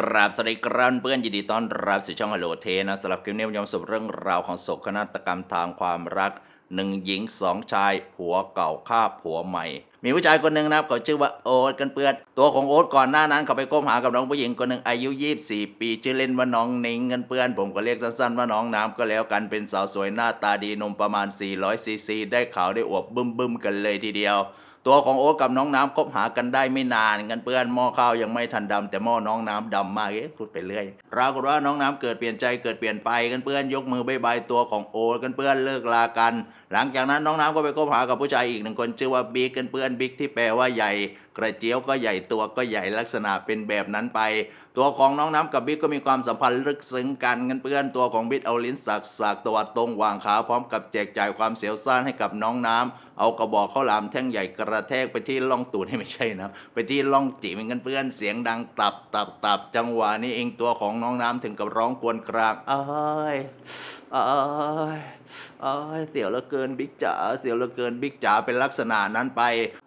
กราบสวัสดีครับเพื่อนยินดีต้อนรับสู่ช่องฮัลโหลเทนะสำหรับคลิปนี้ผมจะมาสรุปเรื่องราวของโศกนาฏกรรมทางความรักหนึ่งหญิงสองชายผัวเก่าฆ่าผัวใหม่ มีผู้ชายคนหนึ่งนะครับเขาชื่อว่าโอ๊ตกันเปื้อนตัวของโอ๊ตก่อนหน้านั้นเขาไปคบหากับน้องผู้หญิงคนหนึ่งอายุ 24 ปีชื่อเล่นว่าน้องนิงกันเปื้อนผมก็เรียกสั้นๆว่าน้องน้ำก็แล้วกันเป็นสาวสวยหน้าตาดีนมประมาณ 400ซีซีได้ขาวได้อวบบึ้มๆกันเลยทีเดียว ตัวของโอ๊ตกับน้องน้ำคบหากันได้ไม่นานกันเพื่อนหม้อข้าวยังไม่ทันดำแต่หม้อน้องน้ำดำมากเอ๊ะพูดไปเรื่อยปรากฏว่าน้องน้ำเกิดเปลี่ยนใจเกิดเปลี่ยนไปกันเพื่อนยกมือบายบายตัวของโอ๊ตกันเพื่อนเลิกลากัน หลังจากนั้นน้องน้ำก็ไปคบหากับผู้ชายอีกหนึ่งคนชื่อว่าบิ๊กกันเพื่อนบิ๊กที่แปลว่าใหญ่กระเจียวก็ใหญ่ตัวก็ใหญ่ลักษณะเป็นแบบนั้นไป ตัวของน้องน้ำกับบิ๊กก็มีความสัมพันธ์ลึกซึ้งกันกันเพื่อนตัวของบิ๊กเอาลิ้นสักสักๆตัวตรงวางขาพร้อมกับแจกจ่ายความเสียวซ่านให้กับน้องน้ำ เอากระบอกข้าวหลามแท่งใหญ่กระแทกไปที่ล่องตูดให้ไม่ใช่นะไปที่ล่องจีมันกันเพื่อนเสียงดังตับตับตับจังหวะนี้เองตัวของน้องน้ำถึงกับร้องกวนกรางเอ้ยเอ้ยเอ้ยเสียวเหลือเกินบิ๊กจ๋าเสียวเหลือเกินบิ๊กจ๋าเป็นลักษณะนั้นไป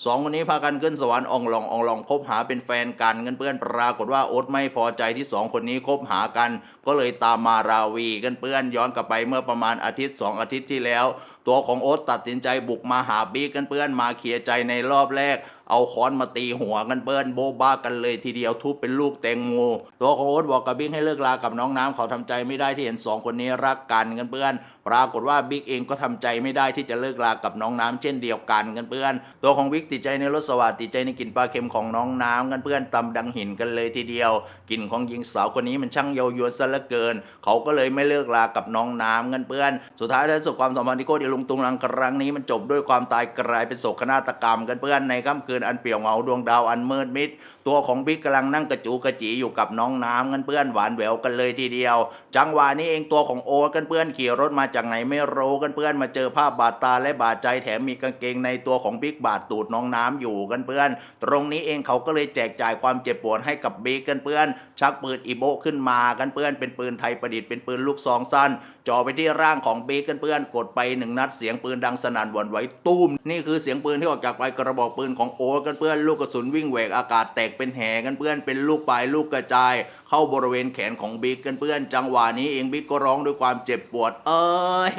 สองคนนี้พากันขึ้นสวรรค์องลองอองลองคบหาเป็นแฟนกันกันเพื่อนปรากฏว่าโอ๊ตไม่พอใจที่สองคนนี้คบหากัน ก็เลยตามมาราวีกันเพื่อนย้อนกลับไปเมื่อประมาณอาทิตย์สองอาทิตย์ที่แล้วตัวของโอ๊ตตัดสินใจบุกมาหาบีกันเพื่อนมาเคลียร์ใจในรอบแรก เอาค้อนมาตีหัวกันเปิ้นโบ๊ะบ้ากันเลยทีเดียวทุบเป็นลูกแตงโมตัวของโอ๊ตบอกกับบิ๊กให้เลิกลากับน้องน้ำเขาทำใจไม่ได้ที่เห็นสองคนนี้รักกันกันเพื่อนปรากฏว่าบิ๊กเองก็ทำใจไม่ได้ที่จะเลิกลากับน้องน้ำเช่นเดียวกันกันเพื่อน ตัวของบิ๊กติดใจในรสสวัสดิ์ติดใจในกลิ่นปลาเค็มของน้องน้ำกันเพื่อนตำดังหินกันเลยทีเดียวกลิ่นของหญิงสาวคนนี้มันช่างเยาวยวนซะเหลือเกิน เขาก็เลยไม่เลิกลากับน้องน้ำกันเพื่อน สุดท้ายท้ายสุดความสัมพันธ์ที่โคตรลุงตุงรังครั้งนี้มันจบด้วยความตายกลายเป็นโศกนาฏกรรมกันเพื่อนในค่ำคืนอันเปี่ยวเหงาดวงดาวอันมืดมิดตัวของบิ๊กกำลังนั่งกระจูกระจีอยู่กับน้องน้ำกันเพื่อนหวานแหววกันเลยทีเดียว จังหวะนี้เองตัวของโอ๊ตกันเพื่อนขี่รถมาจากไหนไม่รู้กันเพื่อนมาเจอภาพบาดตาและบาดใจแถมมีกางเกงในตัวของบิ๊กบาดตูดน้องน้ำอยู่กันเพื่อน ตรงนี้เองเขาก็เลยแจกจ่ายความเจ็บปวดให้กับบิ๊กกันเพื่อน ชักปืนอีโบขึ้นมากันเพื่อนเป็นปืนไทยประดิษฐ์เป็นปืนลูกซองสั้นจ่อไปที่ร่างของบิ๊กกันเพื่อนกดไปหนึ่งนัดเสียงปืนดังสนั่นหวั่นไหวตุ้มนี่คือเสียงปืนที่ออกจากปลายกระบอกปืนของโอ๊ตกันเพื่อนลูกกระสุนวิ่งแหวกอากาศแตกเป็นแห่กันเพื่อนเป็นลูกปลายลูกกระจาย เข้าบริเวณแขนของบิ๊กกันเพื่อน จังหวะนี้เองบิ๊กก็ร้องด้วยความเจ็บปวด เอ้ย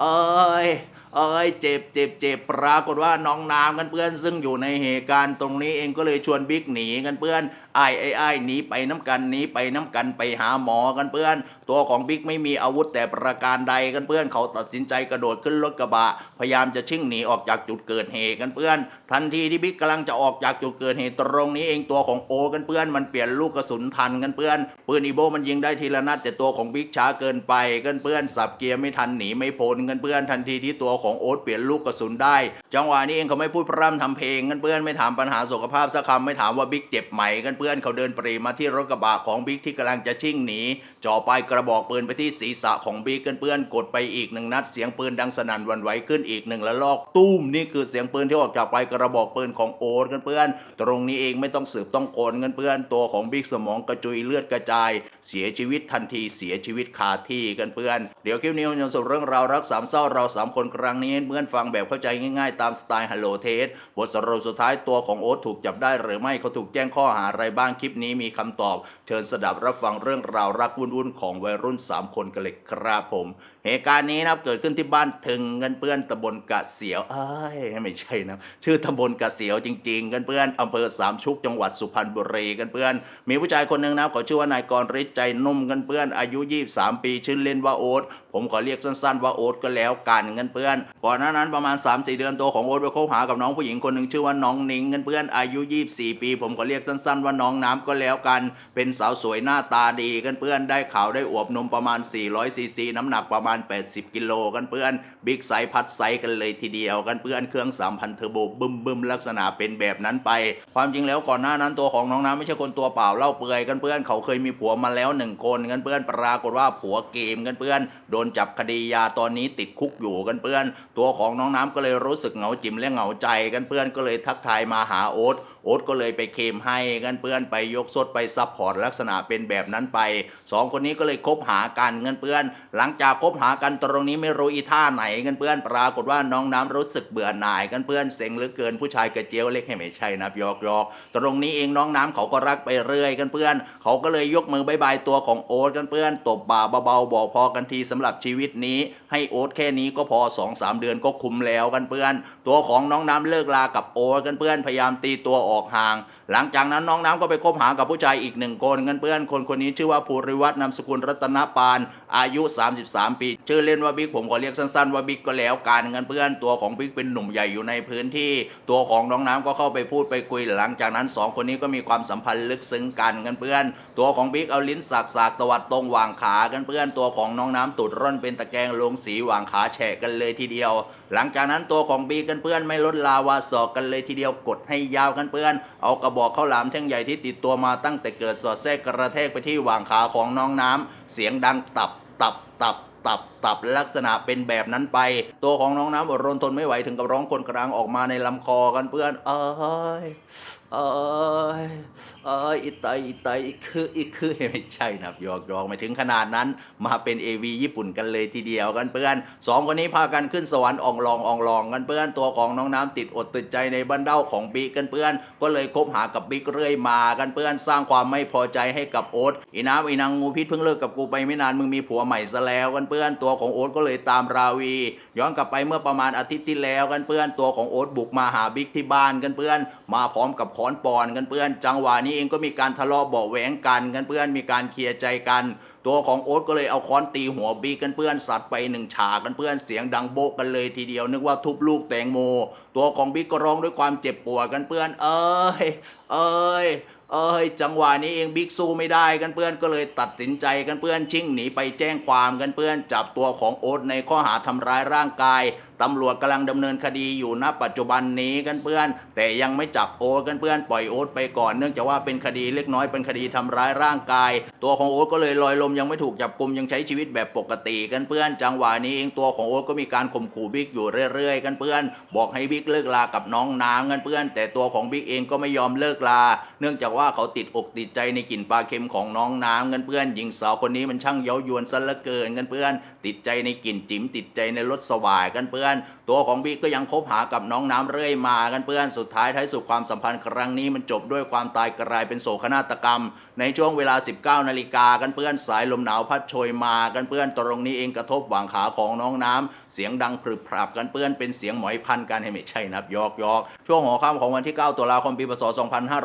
เอ้ยเอ้ยเจ็บเจ็บเจ็บปรากฏว่าน้องน้ำกันเพื่อนซึ่งอยู่ในเหตุการณ์ตรงนี้เองก็เลยชวนบิ๊กหนีกันเพื่อน ไอ้ไอ้ไอ้หนีไปน้ำกันหนีไปน้ำกันไปหาหมอกันเพื่อน ตัวของบิ๊กไม่มีอาวุธแต่ประการใดกันเพื่อนเขาตัดสินใจกระโดดขึ้นรถกระบะ พยายามจะชิ่งหนีออกจากจุดเกิดเหตุกันเพื่อน ทันทีที่บิ๊กกำลังจะออกจากจุดเกิดเหตุตรงนี้เองตัวของโอกันเพื่อน มันเปลี่ยนลูกกระสุนทันกันเพื่อนปืนอีโบมันยิงได้ทีละนัดแต่ตัวของบิ๊กช้าเกินไปกันเพื่อนสับเกียร์ไม่ทันหนีไม่พ้นกันเพื่อน ทันทีที่ตัวของโอ๊ตเปลี่ยนลูกกระสุนได้ จังหวะนี้เองเขาไม่พูดพร่ำทำเพลงกันเพื่อนไม่ถามปัญหาสุขภาพสักคำไม่ถามว่าบิ๊กเจ็บไหมกันเพื่อนเขาเดินปรีมาที่รถกระบะของบิ๊กที่กำลังจะชิ่งหนีจ่อปลายกระบอกปืนไปที่ศีรษะของบิ๊กเพื่อนกดไปอีกหนึ่งนัดเสียงปืนดังสนั่นวันไหวขึ้นอีกหนึ่งละลอกตุ้มนี่คือเสียงปืนที่ออกจากปลายกระบอกปืนของโอ๊ตเพื่อนตรงนี้เองไม่ต้องสืบต้องโกนเพื่อนตัวของบิ๊กสมองกระจุยเลือดกระจาย เสียชีวิตทันทีเสียชีวิตคาที่กันเพื่อนเดี๋ยวคลิปนี้ผมจะสรุปเรื่องราวรักสามเศร้าเราสามคนครั้งนี้เพื่อนฟังแบบเข้าใจง่ายๆ ตามสไตล์ฮัลโหลเทสบทสรุปสุดท้ายตัวของโอ๊ตถูกจับได้หรือไม่เขาถูกแจ้งข้อหาอะไรบ้างคลิปนี้มีคำตอบ เชิญสดับรับฟังเรื่องราวรักวุ่นๆของวัยรุ่นสามคนกันเลยครับผม เหตุการณ์นี้นะครับเกิดขึ้นที่บ้านถึงกันเพื่อนตำบลกะเสียวเอ้ยไม่ใช่นะชื่อตำบลกะเสียวจริง ๆ กันเพื่อนอำเภอสามชุกจังหวัดสุพรรณบุรีกันเพื่อน มีผู้ชายคนหนึ่งนะครับเขาชื่อว่านายกรฤทธิ์ใจนุ่มกันเพื่อนอายุ 23 ปีชื่อเล่นว่าโอ๊ตผมขอเรียกสั้นๆว่าโอ๊ตก็แล้วกันกันเพื่อนก่อนหน้านั้นประมาณ 3-4 เดือนตัวของโอ๊ตไปคบหากับน้องผู้หญิงคนหนึ่งชื่อว่าน้องนิงกันเพื่อนอายุ 24 ปี ผมขอเรียกสั้น ๆ ว่าน้องน้ำก็แล้วกัน เป็นสาวสวยหน้าตาดีกันเพื่อนได้ข่าวได้อวบนมประมาณ400ซีซีน้ำหนักประมาณ80 กิโลกันเพื่อนบิ๊กไซส์พัดไซส์กันเลยทีเดียวกันเพื่อนเครื่อง3,000เทอร์โบบึมบึมลักษณะเป็นแบบนั้นไป ความจริงแล้วก่อนหน้านั้นตัวของน้องน้ำไม่ใช่คนตัวเปล่าเล่าเปลือยกันเพื่อนเขาเคยมีผัวมาแล้วหนึ่งคนกันเพื่อนปรากฏว่าผัวเกมกันเพื่อนโดนจับคดียาตอนนี้ติดคุกอยู่กันเพื่อน ตัวของน้องน้ำก็เลยรู้สึกเหงาจิ๋มและเหงาใจกันเพื่อนก็เลยทักทายมาหาโอ๊ต อ๊ตก็เลยไปเคมให้กันเพื่อนไปยกสดไปซัพพอร์ตลักษณะเป็นแบบนั้นไปสองคนนี้ก็เลยคบหากันเงินเพื่อน หลังจากคบหากันตรงนี้ไม่รู้อีท่าไหนกันเพื่อนปรากฏว่าน้องน้ำรู้สึกเบื่อหน่ายกันเพื่อนเซ็งเหลือเกินผู้ชายกระเจียวเล็กให้ไม่ใช่นะยอกยอกตรงนี้เองน้องน้ำเขาก็รักไปเรื่อยกันเพื่อน เขาก็เลยยกมือบายบายตัวของโอ๊ตกันเพื่อนตบบ่าเบาๆบอกพอกันทีสำหรับชีวิตนี้ให้โอ๊ตแค่นี้ก็พอ2อสเดือนก็คุ้มแล้วกันเพื่อน ตัวของน้องน้ำเลิกลากับโอ๊ตกันเพื่อนพยายามตีตัวออกอกห่าง หลังจากนั้นน้องน้ำก็ไปคบหากับผู้ชายอีกหนึ่งคนกันเพื่อนคนคนนี้ชื่อว่าภูริวัฒน์นามสกุลรัตนปานอายุ 33 ปี ชื่อเล่นว่าบิ๊กผมขอเรียกสั้นๆว่าบิ๊กก็แล้วกันกันเพื่อนตัวของบิ๊กเป็นหนุ่มใหญ่อยู่ในพื้นที่ ตัวของน้องน้ำก็เข้าไปพูดไปคุยหลังจากนั้นสองคนนี้ก็มีความสัมพันธ์ลึกซึ้งกันกันเพื่อน ตัวของบิ๊กเอาลิ้นสากสากตวัดตรงวางขากันเพื่อนตัวของน้องน้ำตุดร่อนเป็นตะแกรงลงสีวางขาแฉะกันเลยทีเดียว หลังจากนั้นตัวของบิ๊กกันเพื่อนไม่ลดลาวาสอกกันเลยทีเดียวกดให้ยาวกันเพื่อนเอากระบอกข้าวหลามแท่งใหญ่ที่ติดตัวมาตั้งแต่เกิดสอดแทรกกระแทกไปที่หว่างขาของน้องน้ำเสียงดังตับตับตับตับตับลักษณะเป็นแบบนั้นไป ตัวของน้องน้ำอดรนทนไม่ไหวถึงกับร้องคนกลางออกมาในลำคอกันเพื่อน เอ้ยเอ้ยเอ้ยอีไตอีไตอีคืออีคือไม่ใช่นะหยอกหยอกไม่ถึงขนาดนั้น มาเป็น AV ญี่ปุ่นกันเลยทีเดียวกันเพื่อนสองคนนี้พากันขึ้นสวรรค์อองลองอองลองกันเพื่อนตัวของน้องน้ำติดอดติดใจในบันเด้าของบิ๊กกันเพื่อน ก็เลยคบหากับบิ๊กเรื่อยมากันเพื่อนสร้างความไม่พอใจให้กับโอ๊ตอีน้ำอีนางงูพิษเพิ่งเลิกกับกูไปไม่นานมึงมีผัวใหม่ซะแล้วกันเพื่อนตัววของโอ๊ตก็เลยตามราวี ย้อนกลับไปเมื่อประมาณอาทิตย์ที่แล้วกันเพื่อนตัวของโอ๊ตบุกมาหาบิ๊กที่บ้านกันเพื่อน มาพร้อมกับขอนปอนกันเพื่อน จังหวะนี้เองก็มีการทะเลาะเบาะแหวงกันกันเพื่อนมีการเคลียร์ใจกันตัวของโอ๊ตก็เลยเอาค้อนตีหัวบิ๊กกันเพื่อนสัตว์ไปหนึ่งฉากกันเพื่อนเสียงดังโบกกันเลยทีเดียวนึกว่าทุบลูกแตงโม ตัวของบิ๊กก็ร้องด้วยความเจ็บปวดกันเพื่อน เอ้ย เอ้ย เอ้ยจังหวะนี้เองบิ๊กซูไม่ได้กันเพื่อนก็เลยตัดสินใจกันเพื่อนชิ่งหนีไปแจ้งความกันเพื่อนจับตัวของโอ๊ตในข้อหาทำร้ายร่างกาย ตำรวจกำลังดำเนินคดีอยู่ณปัจจุบันนี้กันเพื่อน แต่ยังไม่จับโอ๊ตกันเพื่อนปล่อยโอ๊ตไปก่อนเนื่องจากว่าเป็นคดีเล็กน้อยเป็นคดีทำร้ายร่างกาย ตัวของโอ๊ตก็เลยลอยลมยังไม่ถูกจับกลุมยังใช้ชีวิตแบบปกติกันเพื่อน จังหวะนี้เองตัวของโอ๊ตก็มีการข่มขู่บิ๊กอยู่เรื่อยๆ กันเพื่อน บอกให้บิ๊กเลิกลากับน้องน้ำกันเพื่อน แต่ตัวของบิ๊กเองก็ไม่ยอมเลิกลา เนื่องจากว่าเขาติดอกติดใจในกลิ่นปลาเค็มของน้องน้ำกันเพื่อนหญิงสาวคนนี้มันช่างเย้ายวนซะเหลือเกินกันเพื่อน ติดใจในกลิ่นจิ๋มติดใจในรสสวายกันเพื่อนตัวของบิ๊กก็ยังคบหากับน้องน้ำเรื่อยมากันเพื่อนสุดท้ายท้ายสุดความสัมพันธ์ครั้งนี้มันจบด้วยความตายกลายเป็นโศกนาฏกรรม ในช่วงเวลา 19 นาฬิกากันเพื่อนสายลมหนาวพัดโชยมากันเพื่อนตรงนี้เองกระทบหว่างขาของน้องน้ำเสียงดังพรึบพรับกันเพื่อนเป็นเสียงหมอยพันกันให้ไม่ใช่นับยอกยอกช่วงหัวค่ำของวันที่ 9ตุลาคมปีพศ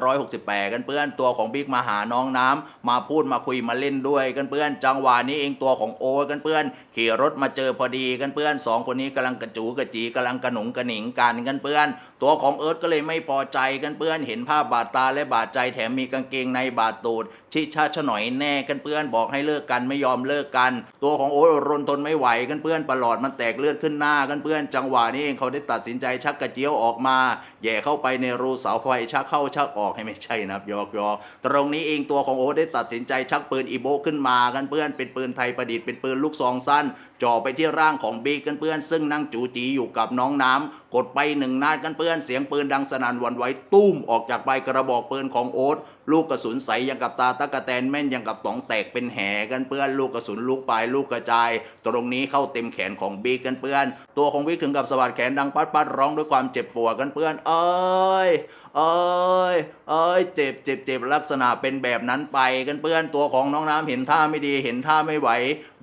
2568 กันเพื่อนตัวของบิ๊กมาหาน้องน้ำมาพูดมาคุยมาเล่นด้วยกันเพื่อน จังหวะนี้เองตัวของโอ้กันเพื่อน ขี่รถมาเจอพอดีกันเพื่อนสองคนนี้กำลังกระจูกระจีกำลังกระหนุงกระหนิงกันกันเพื่อน ตัวของเอิร์ธก็เลยไม่พอใจกันเพื่อนเห็นภาพบาดตาและบาดใจแถมมีกางเกงในบาดตูดชิชาชหน่อยแน่กันเพื่อนบอกให้เลิกกันไม่ยอมเลิกกัน ตัวของโอ๊ตรนทนไม่ไหวกันเพื่อนประหลอดมันแตกเลือดขึ้นหน้ากันเพื่อนจังหวะนี้เองเขาได้ตัดสินใจชักกระเจียวออกมา แย่เข้าไปในรูเสาไฟชักเข้าชักออกให้ไม่ใช่นะครับยอกยอกตรงนี้เองตัวของโอ๊ตได้ตัดสินใจชักปืนอีโบขึ้นมากันเพื่อนเป็นปืนไทยประดิษฐ์เป็นปืนลูกซองสั้นจ่อไปที่ร่างของบีกันเพื่อน ซึ่งนั่งจูจีอยู่กับน้องน้ำกดไปหนึ่งนัดกันเพื่อนเสียงปืนดังสนั่นวันไหวตุ้มออกจากใบกระบอกปืนของโอ๊ตลูกกระสุนใสยังกับตาตะกะแตนแม่นยังกับต๋องแตกเป็นแห่กันเพื่อนลูกกระสุนลูกปลายลูกกระจาย ตรงนี้เข้าเต็มแขนของบิ๊กกันเพื่อน ตัวของวิกถึงกับสะบัดแขนดังปัดปัดร้องด้วยความเจ็บปวดกันเพื่อน เอ้ย เอ้ยเอ้ยเจ็บเจ็บเจ็บลักษณะเป็นแบบนั้นไปกันเพื่อนตัวของน้องน้ำเห็นท่าไม่ดีเห็นท่าไม่ไหว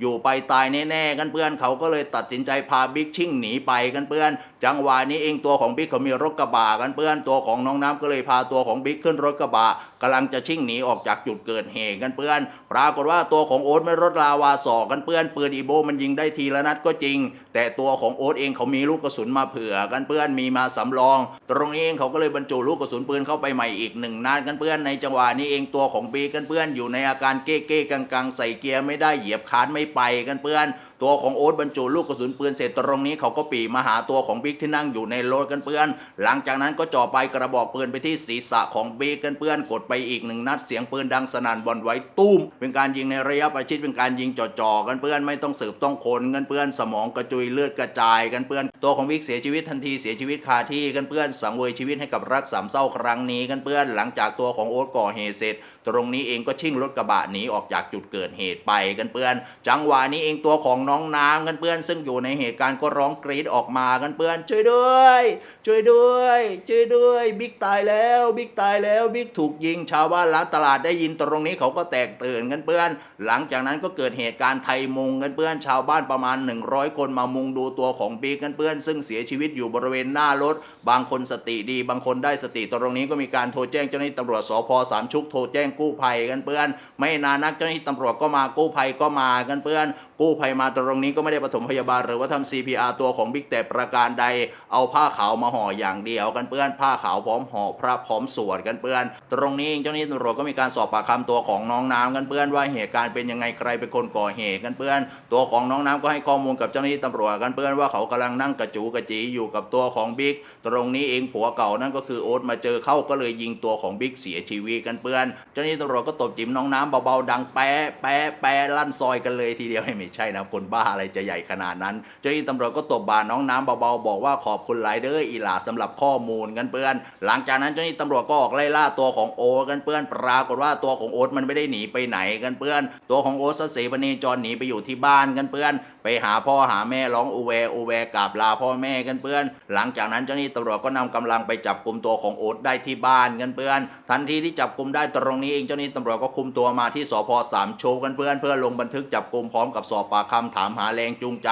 อยู่ไปตายแน่ๆกันเพื่อนเขาก็เลยตัดสินใจพาบิ๊กชิ่งหนีไปกันเพื่อน จังหวะนี้เองตัวของบิ๊กเขามีรถกระบะกันเพื่อนตัวของน้องน้ำก็เลยพาตัวของบิ๊กขึ้นรถกระบะกำลังจะชิ่งหนีออกจากจุดเกิดเหตุกันเพื่อน ปรากฏว่าตัวของโอ๊ตไม่รถลาวาสอกกันเพื่อนปืนอีโบมันยิงได้ทีละนัดก็จริง แต่ตัวของโอ๊ตเองเขามีลูกกระสุนมาเผื่อกันเพื่อนมีมาสำรอง ตรงนี้เองเขาก็เลยบรรจุลูกกระสุนปืนเข้าไปใหม่อีกหนึ่งนัดกันเพื่อนในจังหวะนี้เองตัวของบีกันเพื่อนอยู่ในอาการเก้เก้กังกังๆใส่เกียร์ไม่ได้เหยียบคานไม่ไปกันเพื่อน ตัวของโอ๊ตบรรจุลูกกระสุนปืนเสร็จตรงนี้เขาก็ปีมาหาตัวของบิ๊กที่นั่งอยู่ในรถกันเพื่อน หลังจากนั้นก็จ่อไปกระบอกปืนไปที่ศีรษะของบิ๊กกันเพื่อน กดไปอีกหนึ่งนัดเสียงปืนดังสนั่นบอนไว้ตุ้ม เป็นการยิงในระยะประชิดเป็นการยิงจ่อๆกันเพื่อนไม่ต้องสืบต้องคนกันเพื่อนสมองกระจุยเลือดกระจายกันเพื่อน ตัวของบิ๊กเสียชีวิตทันทีเสียชีวิตคาที่กันเพื่อนสังเวยชีวิตให้กับรักสามเศร้าครั้งนี้กันเพื่อน หลังจากตัวของโอ๊ตก่อเหตุเสร็จตรงนี้เองก็ชิ่งรถกระบะหนีออกจากจุดเกิดเหตุไปกันเพื่อน จังหวะนี้เองตัวของน้องน้ำกันเพื่อน ซึ่งอยู่ในเหตุการณ์ก็ร้องกรีดออกมากันเพื่อน ช่วยด้วย ช่วยด้วยช่วยด้วยบิ๊กตายแล้วบิ๊กตายแล้วบิ๊กถูกยิงชาวบ้านร้านตลาดได้ยินตรงนี้เขาก็แตกตื่นกันเพื่อน หลังจากนั้นก็เกิดเหตุการณ์ไทยมุงกันเพื่อนชาวบ้านประมาณ 100 คนมามุงดูตัวของบิ๊กกันเพื่อน ซึ่งเสียชีวิตอยู่บริเวณหน้ารถ บางคนสติดี บางคนได้สติตรงนี้ก็มีการโทรแจ้งเจ้าหน้าที่ตำรวจสพสามชุกโทรแจ้งกู้ภัยกันเพื่อน ไม่นานนักเจ้าหน้าที่ตำรวจก็มากู้ภัยก็มากันเพื่อน กู้ภัยมาตรงนี้ก็ไม่ได้ปฐมพยาบาลหรือว่าทำ CPR ตัวของบิ๊กแต่ประการใด เอาผ้าขาวมาห่ออย่างเดียวกันเปื้อน ผ้าขาวพร้อมห่อพระพร้อมสวดกันเปื้อน ตรงนี้เจ้าหน้าที่ตำรวจก็มีการสอบปากคำตัวของน้องน้ำกันเปื้อนว่าเหตุการณ์เป็นยังไงใครเป็นคนก่อเหตุกันเปื้อน ตัวของน้องน้ำก็ให้ข้อมูลกับเจ้าหน้าที่ตำรวจกันเปื้อนว่าเขากำลังนั่งกระจูกระจีอยู่กับตัวของบิ๊กตรงนี้เองผัวเก่านั่นก็คือโอ๊ตมาเจอเข้าก็เลยยิงตัวของบิ๊กเสียชีวิตกันเปื้อนเจาหน้าที่ตำรวจก็ตบจิ้มน้องน้ำเบาๆดังแปะแปะแปะลั่นซอยกันเลยทีเดียวไม่ใช่นะคนบ้าอะไรจะใหญ่ขนาดนั้น เจ้าหน้าที่ตำรวจก็ตบบ่าน้องน้ำเบาๆบอกว่าขอบคุณหลายเด้ออีหลาสำหรับข้อมูลกันเปื้อน หลังจากนั้นเจ้าหน้าที่ตำรวจก็ออกไล่ล่าตัวของโอ๊ตกันเปื้อนปรากฏว่าตัวของโอ๊ตมันไม่ได้หนีไปไหนกันเปื้อน ตัวของโอ๊ตสเสวนีจรหนีไปอยู่ที่บ้านกันเปื้อน ไปหาพ่อหาแม่ร้องอูแวอูแวกราบลาพ่อแม่กันเปื้อน หลังจากนั้นเจ้าหน้าที่ตำรวจก็นำกำลังไปจับกลุ่มตัวของโอ๊ตได้ที่บ้านกันเปื้อน ทันทีที่จับกลุ่มได้ตรงนี้เองเจ้าหน้าที่ตำรวจก็คุมตัวมาที่สพสามโชว์กันเพื่อนเพื่อลงบันทึกจับกลุ่มพร้อมกับสอบปากคำถามหาแรงจูงใจ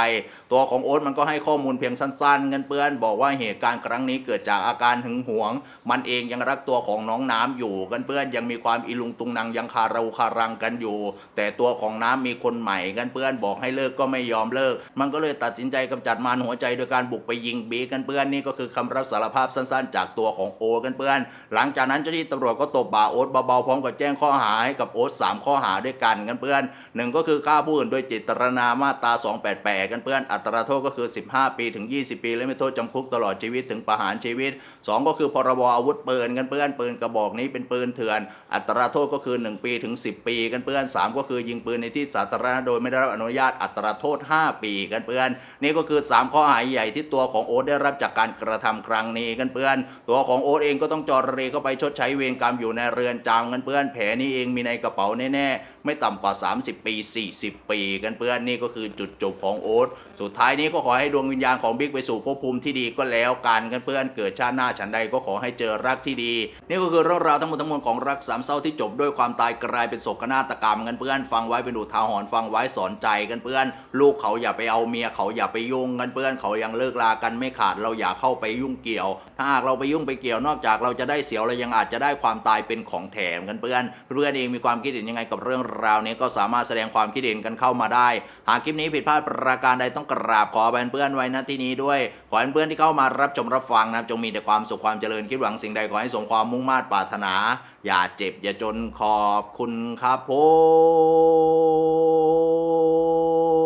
ตัวของโอ๊ตมันก็ให้ข้อมูลเพียงสั้นๆกันเปื้อนบอกว่าเหตุการณ์ครั้งนี้เกิดจากอาการหึงหวง มันเองยังรักตัวของน้องน้ำอยู่กันเปื้อนยังมีความอิลุงตุงนางยังคาราคารังกันอยู่ แต่ตัวของน้ำมีคนใหม่กันเปื้อนบอกให้เลิกก็ไม่ยอมเลิก มันก็เลยตัดสินใจกำจัดมารหัวใจโดยการบุกไปยิงบีกันเปื้อนนี่ก็คือคำรับสารภาพสั้น ๆ จากตัวของโอกันเปื้อน หลังจากนั้นเจ้าหน้าที่ตำรวจก็ตบบ่าโอ๊ตเบาๆพร้อมกับแจ้งข้อหาให้กับโอ๊ตสามข้อหาด้วยกันกันเปื้อนหนึ่งก็คือฆ่าผู้อื่นโดยเจตนามาตรา 288 กันเปื้อนอัตราโทษก็คือ 15 ปีถึง 20 ปีและไม่โทษจำคุกตลอดชีวิตถึงประหารชีวิต 2 ก็คือพรบอาวุธปืนกันเปื้อนปืนกระบอกนี้เป็นปืนเถื่อน อัตราโทษก็คือ 1 ปีถึง 10 ปี กันเปื้อน 3 ก็คือยิงปืนในที่สาธารณะโดยไม่ได้รับอนุญาตอัตราโทษ 5 ปีกันเปื้อน นี่ก็คือ 3 ข้อหาใหญ่ที่ตัวของโอ๊ตได้รับจากการกระทำครั้งนี้กันเปื้อน ตัวของโอ๊ตเองก็ต้องจอรเรเข้าไปชดใช้เวรกรรมอยู่ในเรือนจำกันเปื้อนแผลนี้เองมีในกระเป๋าแน่ๆ ไม่ต่ำกว่า 30 ปี 40 ปีกันเปื้อนนี่ก็คือจุดจบของโอ๊ตสุดท้ายนี้ก็ขอให้ดวงวิญญาณของบิ๊กไปสู่ภพภูมิที่ดีก็แล้วกันกันเปื้อนเกิดชาติหน้าฉันใดก็ขอให้เจอรักที่ดี นี่ก็คือเรื่องราวทั้งหมดทั้งมวลของรักสามเศร้าที่จบด้วยความตายกลายเป็นโศกนาฏกรรมกันเพื่อนฟังไว้เป็นอุทาหรณ์ฟังไว้สอนใจกันเพื่อน ลูกเขาอย่าไปเอาเมียเขาอย่าไปยุ่งกันเพื่อนเขายังเลิกลากันไม่ขาดเราอย่าเข้าไปยุ่งเกี่ยว ถ้าหากเราไปยุ่งไปเกี่ยวนอกจากเราจะได้เสียวเรายังอาจจะได้ความตายเป็นของแถมกันเพื่อน เพื่อนเองมีความคิดเห็นยังไงกับเรื่องเราวนี้ก็สามารถแสดงความคิดเห็นกันเข้ามาได้ หากคลิปนี้ผิดพลาดประการใดต้องกราบขอแบนเพื่อนไว้ณที่นี้ด้วย ขอเพื่อนที่เข้ามารับชมรับฟังนะจงมีแต่ความสุขความเจริญคิดหวังสิ่งใดขอให้สมความมุ่งมา่นปรารถนา อย่าเจ็บอย่าจนขอบคุณครับผม